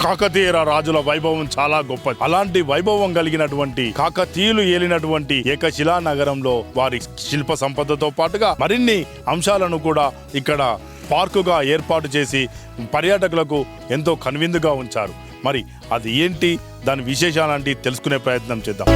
కాకతీయ రాజుల వైభవం చాలా గొప్పది. అలాంటి వైభవం కలిగినటువంటి కాకతీయులు ఏలినటువంటి ఏకశిలా నగరంలో వారి శిల్ప సంపదతో పాటుగా మరిన్ని అంశాలను కూడా ఇక్కడ పార్కుగా ఏర్పాటు చేసి పర్యాటకులకు ఎంతో కనువిందుగా ఉంచారు. మరి అది ఏంటి? దాని విశేషాలంటి తెలుసుకునే ప్రయత్నం చేద్దాం.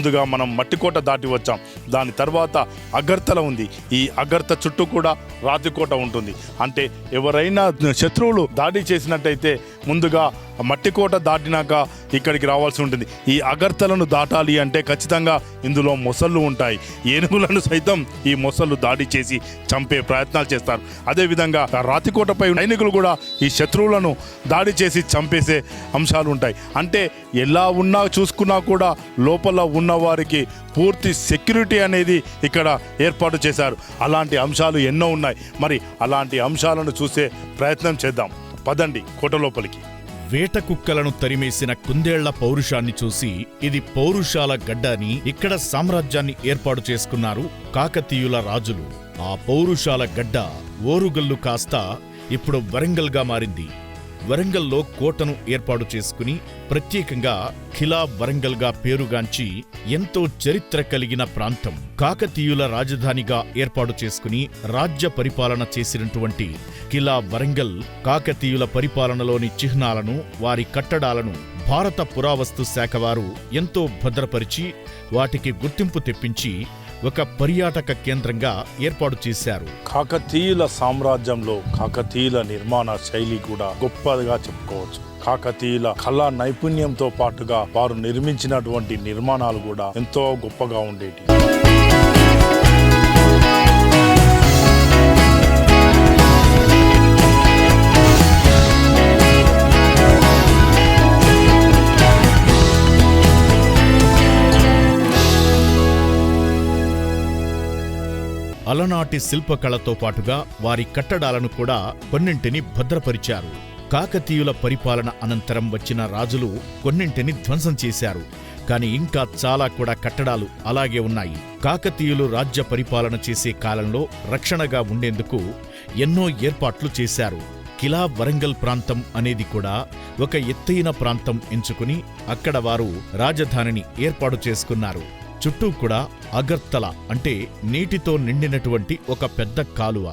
ముందుగా మనం మట్టికోట దాటి వచ్చాం. దాని తర్వాత అగర్తల ఉంది. ఈ అగర్త చుట్టూ కూడా రాతికోట ఉంటుంది. అంటే ఎవరైనా శత్రువులు దాడి చేసినట్టయితే ముందుగా మట్టికోట దాటినాక ఇక్కడికి రావాల్సి ఉంటుంది. ఈ అగర్తలను దాటాలి అంటే ఖచ్చితంగా ఇందులో మొసళ్ళు ఉంటాయి. ఏనుగులను సైతం ఈ మొసళ్ళు దాడి చేసి చంపే ప్రయత్నాలు చేస్తారు. అదేవిధంగా రాతికోటపై సైనికులు కూడా ఈ శత్రువులను దాడి చేసి చంపేసే అంశాలు ఉంటాయి. అంటే ఎలా ఉన్నా చూసుకున్నా కూడా లోపల ఉన్న వారికి పూర్తి సెక్యూరిటీ అనేది ఇక్కడ ఏర్పాటు చేశారు. అలాంటి అంశాలు ఎన్నో ఉన్నాయి. మరి అలాంటి అంశాలను చూసే ప్రయత్నం చేద్దాం. పదండి కోట లోపలికి. వేట కుక్కలను తరిమేసిన కుందేళ్ళ పౌరుషాన్ని చూసి ఇది పౌరుషాల గడ్డ అని ఇక్కడ సామ్రాజ్యాన్ని ఏర్పాటు చేసుకున్నారు కాకతీయుల రాజులు. ఆ పౌరుషాల గడ్డ ఓరుగల్లు కాస్త ఇప్పుడు వరంగల్గా మారింది. వరంగల్లో కోటను ఏర్పాటు చేసుకుని ప్రత్యేకంగా ఖిలా వరంగల్గా పేరుగాంచి ఎంతో చరిత్ర కలిగిన ప్రాంతం. కాకతీయుల రాజధానిగా ఏర్పాటు చేసుకుని రాజ్య పరిపాలన చేసినటువంటి ఖిలా వరంగల్ కాకతీయుల పరిపాలనలోని చిహ్నాలను వారి కట్టడాలను భారత పురావస్తు శాఖ వారు ఎంతో భద్రపరిచి వాటికి గుర్తింపు తెప్పించి ఒక పర్యాటక కేంద్రంగా ఏర్పాటు చేశారు. కాకతీయుల సామ్రాజ్యంలో కాకతీయుల నిర్మాణ శైలి కూడా గొప్పదిగా చెప్పుకోవచ్చు. కాకతీయుల కళా నైపుణ్యంతో పాటుగా వారు నిర్మించినటువంటి నిర్మాణాలు కూడా ఎంతో గొప్పగా ఉండేటి అలనాటి శిల్పకళతో పాటుగా వారి కట్టడాలను కూడా కొన్నింటిని భద్రపరిచారు. కాకతీయుల పరిపాలన అనంతరం వచ్చిన రాజులు కొన్నింటిని ధ్వంసం చేశారు. కాని ఇంకా చాలా కూడా కట్టడాలు అలాగే ఉన్నాయి. కాకతీయులు రాజ్య పరిపాలన చేసే కాలంలో రక్షణగా ఉండేందుకు ఎన్నో ఏర్పాట్లు చేశారు. కిలా వరంగల్ ప్రాంతం అనేది కూడా ఒక ఎత్తైన ప్రాంతం ఎంచుకుని అక్కడ వారు రాజధానిని ఏర్పాటు చేసుకున్నారు. చుట్టూ కూడా అగర్తల అంటే నీటితో నిండినటువంటి ఒక పెద్ద కాలువ.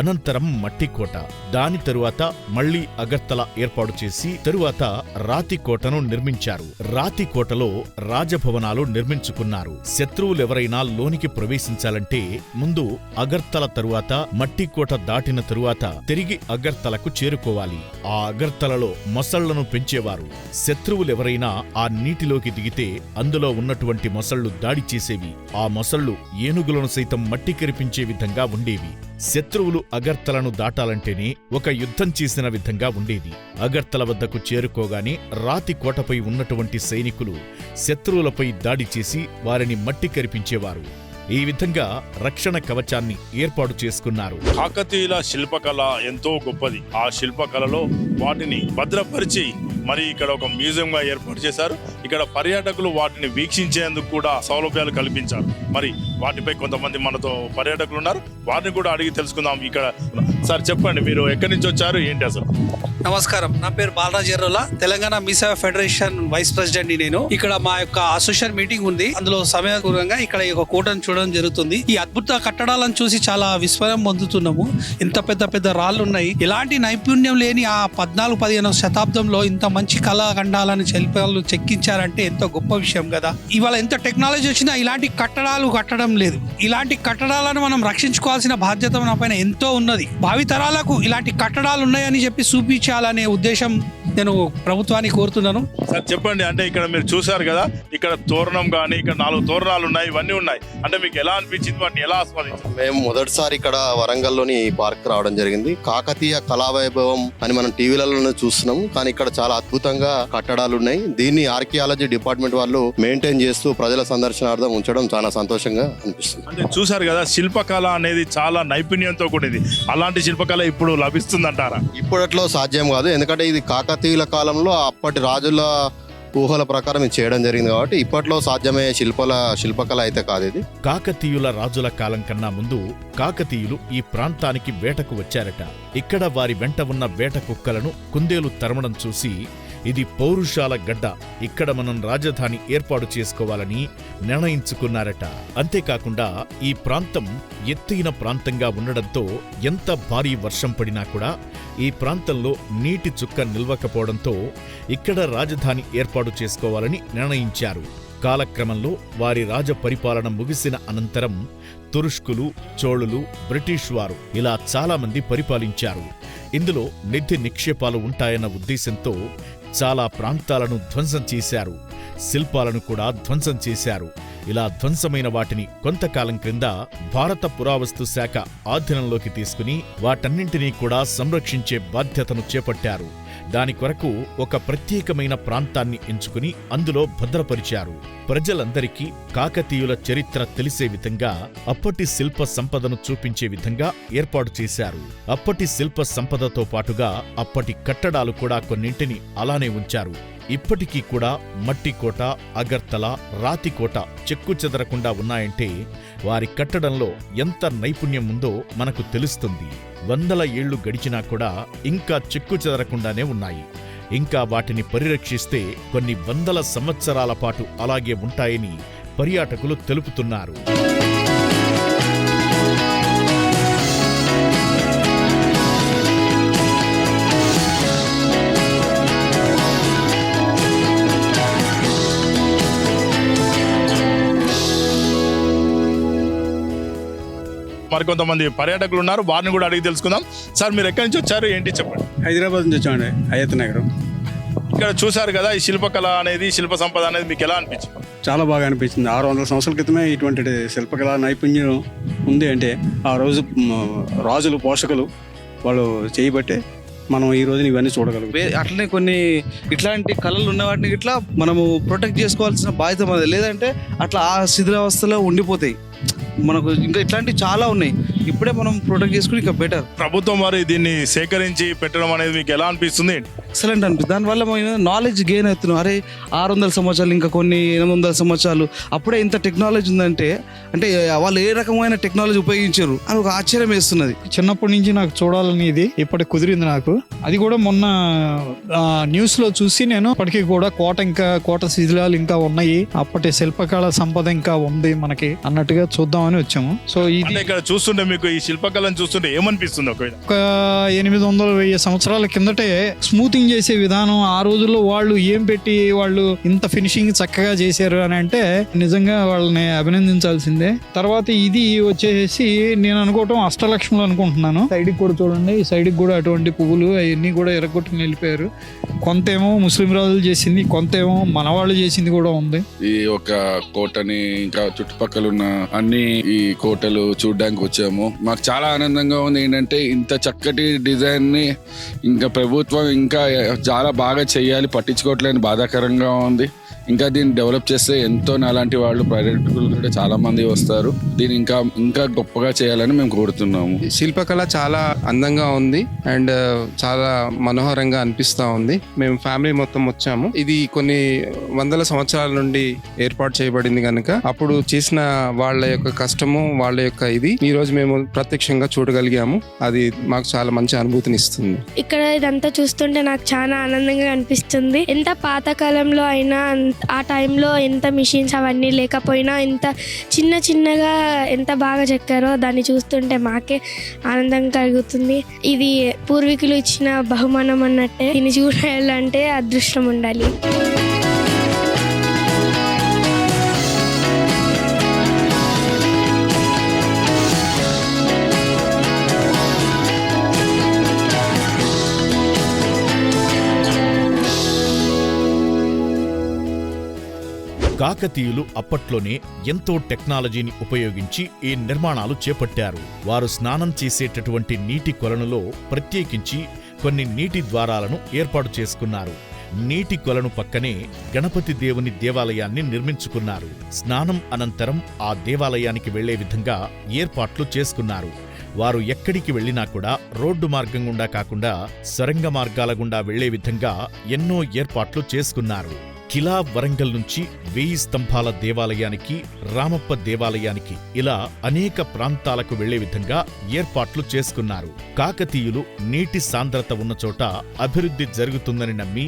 అనంతరం మట్టికోట. దాని తరువాత మళ్ళీ అగర్తల ఏర్పాటు చేసి తరువాత రాతికోటను నిర్మించారు. రాతికోటలో రాజభవనాలు నిర్మించుకున్నారు. శత్రువులెవరైనా లోనికి ప్రవేశించాలంటే ముందు అగర్తల తరువాత మట్టికోట దాటిన తరువాత తిరిగి అగర్తలకు చేరుకోవాలి. ఆ అగర్తలలో మొసళ్ళను పెంచేవారు. శత్రువులెవరైనా ఆ నీటిలోకి దిగితే అందులో ఉన్నటువంటి మొసళ్ళు దాడి చేసేవి. ఆ మొసళ్ళు ఏనుగులను సైతం మట్టి కరిపించే విధంగా ఉండేవి. శత్రువులు అగర్తలను దాటాలంటేనే ఒక యుద్ధం చేసిన విధంగా ఉండేది. అగర్తల వద్దకు చేరుకోగానే రాతి కోటపై ఉన్నటువంటి సైనికులు శత్రువులపై దాడి చేసి వారిని మట్టి కరిపించేవారు. ఈ విధంగా రక్షణ కవచాన్ని ఏర్పాటు చేసుకున్నారు. కాకతీయుల శిల్పకళ ఎంతో గొప్పది. ఆ శిల్పకళలో వాటిని భద్రపరిచి మరి ఇక్కడ ఒక మ్యూజియం గా ఏర్పాటు చేశారు. ఇక్కడ పర్యాటకులు వాటిని వీక్షించేందుకు కూడా సౌలభ్యాలు కల్పించారు. మరి వాటిపై కొంతమంది మనతో పర్యాటకులు ఉన్నారు. వారిని కూడా అడిగి తెలుసుకుందాం ఇక్కడ. సార్ చెప్పండి మీరు ఎక్కడి నుంచి వచ్చారు? ఏంటి అసలు? నమస్కారం. నా పేరు Balraj Errola. Telangana MESA federation vice president నేను. ఇక్కడ మా యొక్క అసోసియేషన్ మీటింగ్ ఉంది. అందులో సమయపూర్వకంగా ఇక్కడ ఈ యొక్క కోటను చూడడం జరుగుతుంది. ఈ అద్భుత కట్టడాలను చూసి చాలా విస్మయం పొందుతున్నాము. ఇంత పెద్ద పెద్ద రాళ్ళు ఉన్నాయి. ఎలాంటి నైపుణ్యం లేని ఆ పద్నాలుగు పదిహేను శతాబ్దంలో ఇంత మంచి కళాఖండాలను శిల్పాలు చెక్కించారంటే ఎంతో గొప్ప విషయం కదా. ఇవాళ ఎంత టెక్నాలజీ వచ్చినా ఇలాంటి కట్టడాలు కట్టడం లేదు. ఇలాంటి కట్టడాలను మనం రక్షించుకోవాల్సిన బాధ్యత మన పైన ఎంతో ఉన్నది. భావితరాలకు ఇలాంటి కట్టడాలు ఉన్నాయని చెప్పి చూపించాలనే ఉద్దేశం నేను ప్రభుత్వాన్ని కోరుతున్నాను. సార్ చెప్పండి అంటే ఇక్కడ మీరు చూసారు కదా ఇక్కడ తోరణం కానీ ఇక్కడ నాలుగు తోరణాలు ఉన్నాయి ఇవన్నీ ఉన్నాయి. అంటే మీకు ఎలా అనిపించింది? వాటిని ఎలా ఆస్వాదించారు? మేము మొదటిసారి ఇక్కడ వరంగల్లోని ఈ పార్క్ రావడం జరిగింది. కాకతీయ కళావైభవం అని మనం టీవీలలో చూస్తున్నాం కానీ ఇక్కడ చాలా అద్భుతంగా కట్టడాలు ఉన్నాయి. దీన్ని ఆర్కియాలజీ డిపార్ట్మెంట్ వాళ్ళు మెయింటైన్ చేస్తూ ప్రజల సందర్శనార్థం ఉంచడం చాలా సంతోషంగా అనిపిస్తుంది. అంటే చూసారు కదా శిల్పకళ అనేది చాలా నైపుణ్యంతో కూడింది. అలాంటి శిల్పకళ ఇప్పుడు లభిస్తుందంటారా? ఇప్పట్లో సాధ్యం కాదు. ఎందుకంటే ఇది కాకతీయుల కాలంలో అప్పటి రాజుల ఊహల ప్రకారం ఇది చేయడం జరిగింది కాబట్టి ఇప్పట్లో సాధ్యమయ్యే శిల్పల శిల్పకళ అయితే కాదు ఇది. కాకతీయుల రాజుల కాలం కన్నా ముందు కాకతీయులు ఈ ప్రాంతానికి వేటకు వచ్చారట. ఇక్కడ వారి వెంట ఉన్న వేట కుక్కలను కుందేలు తరమడం చూసి ఇది పౌరుషాల గడ్డ. ఇక్కడ మనం రాజధాని ఏర్పాటు చేసుకోవాలని నిర్ణయించుకున్నారట. అంతేకాకుండా ఈ ప్రాంతం ఎత్తైన ప్రాంతంగా ఉండడంతో ఎంత భారీ వర్షం పడినా కూడా ఈ ప్రాంతంలో నీటి చుక్క నిల్వకపోవడంతో ఇక్కడ రాజధాని ఏర్పాటు చేసుకోవాలని నిర్ణయించారు. కాలక్రమంలో వారి రాజ పరిపాలన ముగిసిన అనంతరం తురుష్కులు చోళులు బ్రిటిష్ వారు ఇలా చాలామంది పరిపాలించారు. ఇందులో నిధి నిక్షేపాలు ఉంటాయన్న ఉద్దేశంతో చాలా ప్రాంతాలను ధ్వంసం చేశారు. శిల్పాలను కూడా ధ్వంసం చేశారు. ఇలా ధ్వంసమైన వాటిని కొంతకాలం క్రింద భారత పురావస్తు శాఖ ఆధీనంలోకి తీసుకుని వాటన్నింటినీ కూడా సంరక్షించే బాధ్యతను చేపట్టారు. దాని కొరకు ఒక ప్రత్యేకమైన ప్రాంతాన్ని ఎంచుకుని అందులో భద్రపరిచారు. ప్రజలందరికీ కాకతీయుల చరిత్ర తెలిసే విధంగా అప్పటి శిల్ప సంపదను చూపించే విధంగా ఏర్పాటు చేశారు. అప్పటి శిల్ప సంపదతో పాటుగా అప్పటి కట్టడాలు కూడా కొన్నింటిని అలానే ఉంచారు. ఇప్పటికీ కూడా మట్టికోట అగర్తల రాతికోట చెక్కు చెదరకుండా ఉన్నాయంటే వారి కట్టడంలో ఎంత నైపుణ్యం ఉందో మనకు తెలుస్తుంది. వందల ఏళ్ళు గడిచినా కూడా ఇంకా చెక్కు చెదరకుండానే ఉన్నాయి. ఇంకా వాటిని పరిరక్షిస్తే కొన్ని వందల సంవత్సరాల పాటు అలాగే ఉంటాయని పర్యాటకులు తెలుపుతున్నారు. మరికొంతమంది పర్యాటకులు ఉన్నారు. వారిని కూడా అడిగి తెలుసుకుందాం. సార్ మీరు ఎక్కడి నుంచి వచ్చారు? ఏంటి చెప్పండి. హైదరాబాద్ నుంచి వచ్చామండి. అయ్యత్ నగరం. ఇక్కడ చూసారు కదా ఈ శిల్పకళ అనేది శిల్ప సంపద అనేది మీకు ఎలా అనిపించింది? చాలా బాగా అనిపించింది. ఆరు వందల సంవత్సరాల క్రితమే ఇటువంటి శిల్పకళా నైపుణ్యం ఉంది అంటే ఆ రోజు రాజులు పోషకులు వాళ్ళు చేయబట్టే మనం ఈ రోజున ఇవన్నీ చూడగలుగుతాం. వే- అట్లనే కొన్ని ఇట్లాంటి కళలు ఉన్న వాటిని ఇట్లా మనము ప్రొటెక్ట్ చేసుకోవాల్సిన బాధ్యత మనది. లేదంటే అట్లా ఆ శిథిలావస్థలో ఉండిపోతాయి. మనకు ఇంకా ఇట్లాంటివి చాలా ఉన్నాయి. ఇప్పుడే మనం ప్రొటెక్ట్ చేసుకుని ఇంకా బెటర్ ప్రభుత్వం వారు దీన్ని సేకరించి పెట్టడం అనేది మీకు ఎలా అనిపిస్తుంది? ఎక్సలెంట్ అనిపిస్తుంది. దానివల్ల మనం నాలెడ్జ్ గెయిన్ అవుతున్నాం. అరే ఆరు వందల సంవత్సరాలు ఇంకా కొన్ని ఎనిమిది వందల సంవత్సరాలు. అప్పుడే ఇంత టెక్నాలజీ ఉందంటే అంటే వాళ్ళు ఏ రకమైన టెక్నాలజీ ఉపయోగించారు అని ఒక ఆశ్చర్యం వేస్తున్నది. చిన్నప్పటి నుంచి నాకు చూడాలని ఇది. ఇప్పటి కుదిరింది నాకు. అది కూడా మొన్న ఆ, న్యూస్లో చూసి నేను ఇప్పటికీ కూడా కోట ఇంకా కోట శిథిలాలు ఇంకా ఉన్నాయి. అప్పటి శిల్పకళ సంపద ఇంకా ఉంది మనకి అన్నట్టుగా చూద్దామని వచ్చాము. సో ఇది ఇక్కడ చూస్తుంటే మీకు ఈ శిల్పకళను చూస్తుంటే ఏమనిపిస్తుంది ఒక ఎనిమిది వందల వెయ్యి సంవత్సరాల కిందటే స్మూతింగ్ చేసే విధానం ఆ రోజుల్లో వాళ్ళు ఏం పెట్టి వాళ్ళు ఇంత ఫినిషింగ్ చక్కగా చేశారు అని అంటే నిజంగా వాళ్ళని అభినందించాల్సిందే. తర్వాత ఇది వచ్చేసి నేను అనుకోవటం అష్టలక్ష్ములు అనుకుంటున్నాను. సైడ్కి కూడా చూడండి ఈ సైడ్కి కూడా అటువంటి పువ్వులు అవన్నీ కూడా ఎరగొట్టుకుని వెళ్ళిపోయారు. కొంతేమో ముస్లిం రాజులు చేసింది కొంతేమో మనవాళ్ళు చేసింది కూడా ఉంది. ఈ ఒక కోటని ఇంకా చుట్టుపక్కల ఉన్న అన్ని ఈ కోటలు చూడడానికి వచ్చాము. మాకు చాలా ఆనందంగా ఉంది ఏంటంటే ఇంత చక్కటి డిజైన్ని ఇంకా ప్రభుత్వం ఇంకా చాలా బాగా చేయాలి పట్టించుకోవట్లేని బాధాకరంగా ఉంది. ఇంకా దీన్ని డెవలప్ చేస్తే ఎంతో అలాంటి వాళ్ళు పర్యాటకులు కూడా చాలా మంది వస్తారు. దీన్ని ఇంకా ఇంకా గొప్పగా చేయాలని మేము కోరుతున్నాము. శిల్పకళ చాలా అందంగా ఉంది అండ్ చాలా మనోహరంగా అనిపిస్తా ఉంది. మేము ఫ్యామిలీ మొత్తం వచ్చాము. ఇది కొన్ని వందల సంవత్సరాల నుండి ఏర్పాటు చేయబడింది కనుక అప్పుడు చేసిన వాళ్ళ యొక్క కష్టము వాళ్ళ యొక్క ఇది ఈ రోజు మేము ప్రత్యక్షంగా చూడగలిగాము. అది మాకు చాలా మంచి అనుభూతిని ఇస్తుంది. ఇక్కడ ఇదంతా చూస్తుంటే నాకు చాలా ఆనందంగా అనిపిస్తుంది. ఎంత పాతకాలంలో అయినా ఆ టైంలో ఎంత మిషన్స్ అవన్నీ లేకపోయినా ఎంత చిన్న చిన్నగా ఎంత బాగా చెక్కారో దాన్ని చూస్తుంటే మాకే ఆనందం కలుగుతుంది. ఇది పూర్వీకులు ఇచ్చిన బహుమానం అన్నట్టే. దీన్ని చూడాలంటే అదృష్టం ఉండాలి. కాకతీయులు అప్పట్లోనే ఎంతో టెక్నాలజీని ఉపయోగించి ఈ నిర్మాణాలు చేపట్టారు. వారు స్నానం చేసేటటువంటి నీటి కొలనులో ప్రత్యేకించి కొన్ని నీటి ద్వారాలను ఏర్పాటు చేసుకున్నారు. నీటి కొలను పక్కనే గణపతి దేవుని దేవాలయాన్ని నిర్మించుకున్నారు. స్నానం అనంతరం ఆ దేవాలయానికి వెళ్ళే విధంగా ఏర్పాట్లు చేసుకున్నారు. వారు ఎక్కడికి వెళ్ళినా కూడా రోడ్డు మార్గం గుండా కాకుండా సొరంగ మార్గాల గుండా వెళ్ళే విధంగా ఎన్నో ఏర్పాట్లు చేసుకున్నారు. కిలా వరంగల్ నుంచి వెయ్యి స్తంభాల దేవాలయానికి రామప్ప దేవాలయానికి ఇలా అనేక ప్రాంతాలకు వెళ్ళే విధంగా ఏర్పాట్లు చేసుకున్నారు. కాకతీయులు నీటి సాంద్రత ఉన్న చోట అభివృద్ధి జరుగుతుందని నమ్మి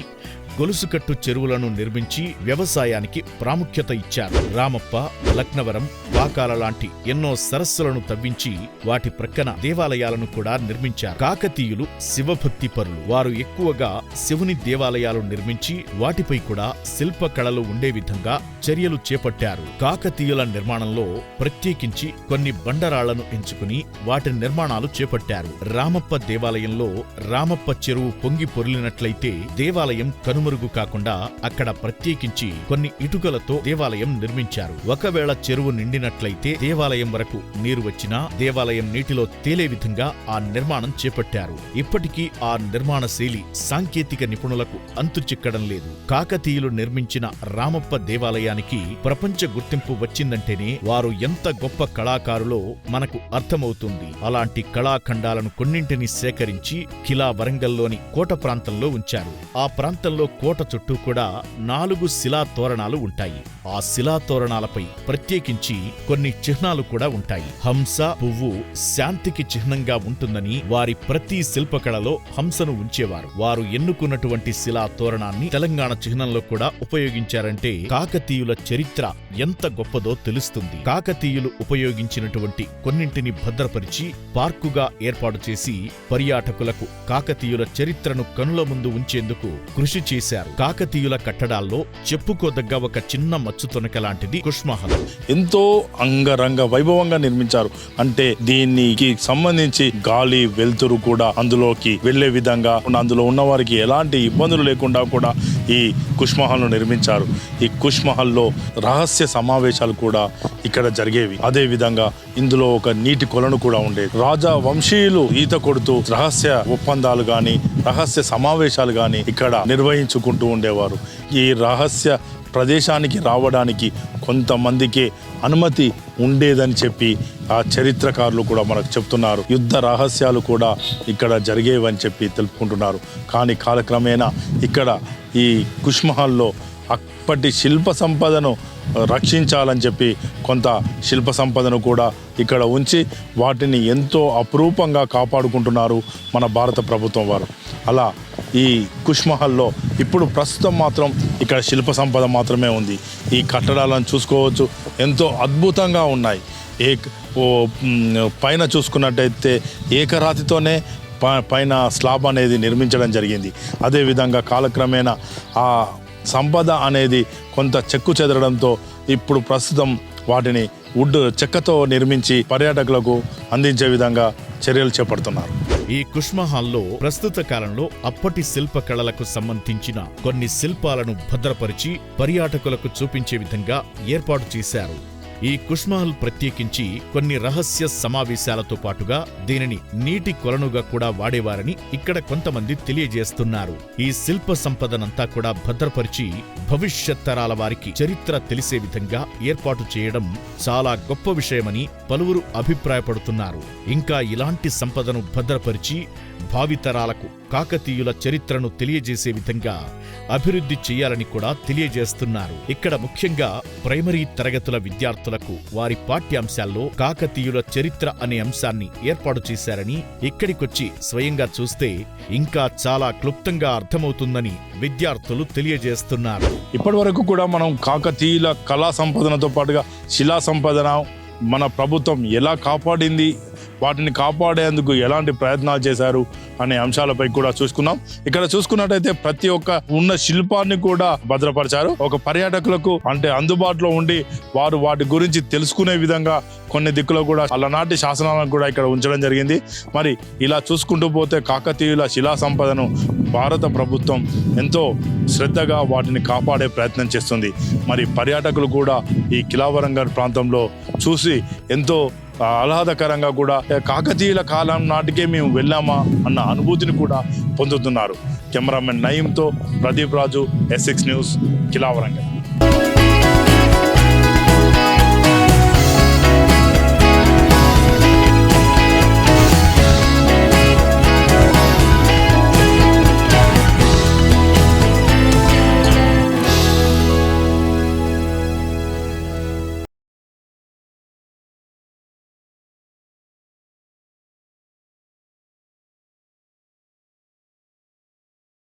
గొలుసుకట్టు చెరువులను నిర్మించి వ్యవసాయానికి ప్రాముఖ్యత ఇచ్చారు. రామప్ప లక్నవరం పాకాల లాంటి ఎన్నో సరస్సులను తవ్వించి వాటి ప్రక్కన దేవాలయాలను కూడా నిర్మించారు. కాకతీయులు శివభక్తి పరులు. వారు ఎక్కువగా శివుని దేవాలయాలు నిర్మించి వాటిపై కూడా శిల్ప కళలు ఉండే విధంగా చర్యలు చేపట్టారు. కాకతీయుల నిర్మాణంలో ప్రత్యేకించి కొన్ని బండరాళ్ళను ఎంచుకుని వాటి నిర్మాణాలు చేపట్టారు. రామప్ప దేవాలయంలో రామప్ప చెరువు పొంగి పొరిలినట్లయితే దేవాలయం కను కనుమరుగు కాకుండా అక్కడ ప్రత్యేకించి కొన్ని ఇటుకలతో దేవాలయం నిర్మించారు. ఒకవేళ చెరువు నిండినట్లయితే దేవాలయం వరకు నీరు వచ్చినా దేవాలయం నీటిలో తేలే విధంగా ఆ నిర్మాణం చేపట్టారు. ఇప్పటికీ ఆ నిర్మాణ శైలి సాంకేతిక నిపుణులకు అంతు చిక్కడం లేదు. కాకతీయులు నిర్మించిన రామప్ప దేవాలయానికి ప్రపంచ గుర్తింపు వచ్చిందంటేనే వారు ఎంత గొప్ప కళాకారులో మనకు అర్థమవుతుంది. అలాంటి కళాఖండాలను కొన్నింటిని సేకరించి కిలా వరంగల్లోని కోట ప్రాంతంలో ఉంచారు. ఆ ప్రాంతంలో కోట చుట్టూ కూడా నాలుగు శిలా తోరణాలు ఉంటాయి. ఆ శిలా తోరణాలపై ప్రత్యేకించి కొన్ని చిహ్నాలు కూడా ఉంటాయి. హంస పువ్వు శాంతికి చిహ్నంగా ఉంటుందని వారి ప్రతి శిల్పకళలో హంసను ఉంచేవారు. వారు ఎన్నుకున్నటువంటి శిలా తోరణాన్ని తెలంగాణ చిహ్నంలో కూడా ఉపయోగించారంటే కాకతీయుల చరిత్ర ఎంత గొప్పదో తెలుస్తుంది. కాకతీయులు ఉపయోగించినటువంటి కొన్నింటిని భద్రపరిచి పార్కుగా ఏర్పాటు చేసి పర్యాటకులకు కాకతీయుల చరిత్రను కనుల ముందు ఉంచేందుకు కృషి చేసి చేశారు. కాకతీయుల కట్టడాల్లో చెప్పుకోదగ్గ ఒక చిన్న మచ్చు తొనక లాంటిది కుష్మహల్. ఎంతో అంగరంగ వైభవంగా నిర్మించారు. అంటే దీనికి సంబంధించి గాలి వెలుతురు కూడా అందులోకి వెళ్ళే విధంగా అందులో ఉన్న వారికి ఎలాంటి ఇబ్బందులు లేకుండా కూడా ఈ కుష్మహల్ను నిర్మించారు. ఈ కుష్మహల్లో రహస్య సమావేశాలు కూడా ఇక్కడ జరిగేవి. అదే విధంగా ఇందులో ఒక నీటి కొలను కూడా ఉండేది. రాజా వంశీయులు ఈత కొడుతూ రహస్య ఒప్పందాలు గాని రహస్య సమావేశాలు గాని ఇక్కడ నిర్వహించుకుంటూ ఉండేవారు. ఈ రహస్య ప్రదేశానికి రావడానికి కొంతమందికే అనుమతి ఉండేదని చెప్పి ఆ చరిత్రకారులు కూడా మనకు చెప్తున్నారు. యుద్ధ రహస్యాలు కూడా ఇక్కడ జరిగేవని చెప్పి తెలుపుకుంటున్నారు. కానీ కాలక్రమేణా ఇక్కడ ఈ కుష్మహల్లో అప్పటి శిల్ప సంపదను రక్షించాలని చెప్పి కొంత శిల్ప సంపదను కూడా ఇక్కడ ఉంచి వాటిని ఎంతో అపురూపంగా కాపాడుకుంటున్నారు మన భారత ప్రభుత్వం వారు. అలా ఈ కుష్మహల్లో ఇప్పుడు ప్రస్తుతం మాత్రం ఇక్కడ శిల్ప సంపద మాత్రమే ఉంది. ఈ కట్టడాలను చూసుకోవచ్చు. ఎంతో అద్భుతంగా ఉన్నాయి. ఏ ఓ పైన చూసుకున్నట్టయితే ఏకరాతితోనే ప- పైన స్లాబ్ అనేది నిర్మించడం జరిగింది. అదేవిధంగా కాలక్రమేణా ఆ సంపద అనేది కొంత చెక్కు చెదరడంతో ఇప్పుడు ప్రస్తుతం వాటిని వుడ్ చెక్కతో నిర్మించి పర్యాటకులకు అందించే విధంగా చర్యలు చేపడుతున్నారు. ఈ కుష్మహాల్లో ప్రస్తుత కాలంలో అప్పటి శిల్పకళలకు సంబంధించిన కొన్ని శిల్పాలను భద్రపరిచి పర్యాటకులకు చూపించే విధంగా ఏర్పాటు చేశారు. ఈ కుష్మహల్ ప్రత్యేకించి కొన్ని రహస్య సమావేశాలతో పాటుగా దీనిని నీటి కొలనుగా కూడా వాడేవారని ఇక్కడ కొంతమంది తెలియజేస్తున్నారు. ఈ శిల్ప సంపదనంతా కూడా భద్రపరిచి భవిష్యత్ తరాల వారికి చరిత్ర తెలిసే విధంగా ఏర్పాటు చేయడం చాలా గొప్ప విషయమని పలువురు అభిప్రాయపడుతున్నారు. ఇంకా ఇలాంటి సంపదను భద్రపరిచి భావితరాలకు కాకతీయుల చరిత్రను తెలియజేసే విధంగా అభివృద్ధి చేయాలని కూడా తెలియజేస్తున్నారు. ఇక్కడ ముఖ్యంగా ప్రైమరీ తరగతుల విద్యార్థులకు వారి పాఠ్యాంశాల్లో కాకతీయుల చరిత్ర అనే అంశాన్ని ఏర్పాటు చేశారని ఇక్కడికొచ్చి స్వయంగా చూస్తే ఇంకా చాలా క్లుప్తంగా అర్థమవుతుందని విద్యార్థులు తెలియజేస్తున్నారు. ఇప్పటి వరకు కూడా మనం కాకతీయుల కళా సంపదనతో పాటుగా శిలా సంపదన మన ప్రభుత్వం ఎలా కాపాడింది వాటిని కాపాడేందుకు ఎలాంటి ప్రయత్నాలు చేశారు అనే అంశాలపై కూడా చూసుకున్నాం ఇక్కడ చూసుకున్నట్టయితే ప్రతి ఒక్క ఉన్న శిల్పాన్ని కూడా భద్రపరిచారు. ఒక పర్యాటకులకు అంటే అందుబాటులో ఉండి వారు వాటి గురించి తెలుసుకునే విధంగా కొన్ని దిక్కులో కూడా అలనాటి శాసనాలను కూడా ఇక్కడ ఉంచడం జరిగింది. మరి ఇలా చూసుకుంటూ పోతే కాకతీయుల శిలా సంపదను భారత ప్రభుత్వం ఎంతో శ్రద్ధగా వాటిని కాపాడే ప్రయత్నం చేస్తుంది. మరి పర్యాటకులు కూడా ఈ కిలావరంగర్ ప్రాంతంలో చూసి ఎంతో ఆహ్లాదకరంగా కూడా కాకతీయుల కాలం నాటికే మేము వెళ్ళామా? అన్న అనుభూతిని కూడా పొందుతున్నారు కెమెరామెన్ నయీంతో ప్రదీప్ రాజు ఎస్ఎక్స్ న్యూస్ కిలావరంగా.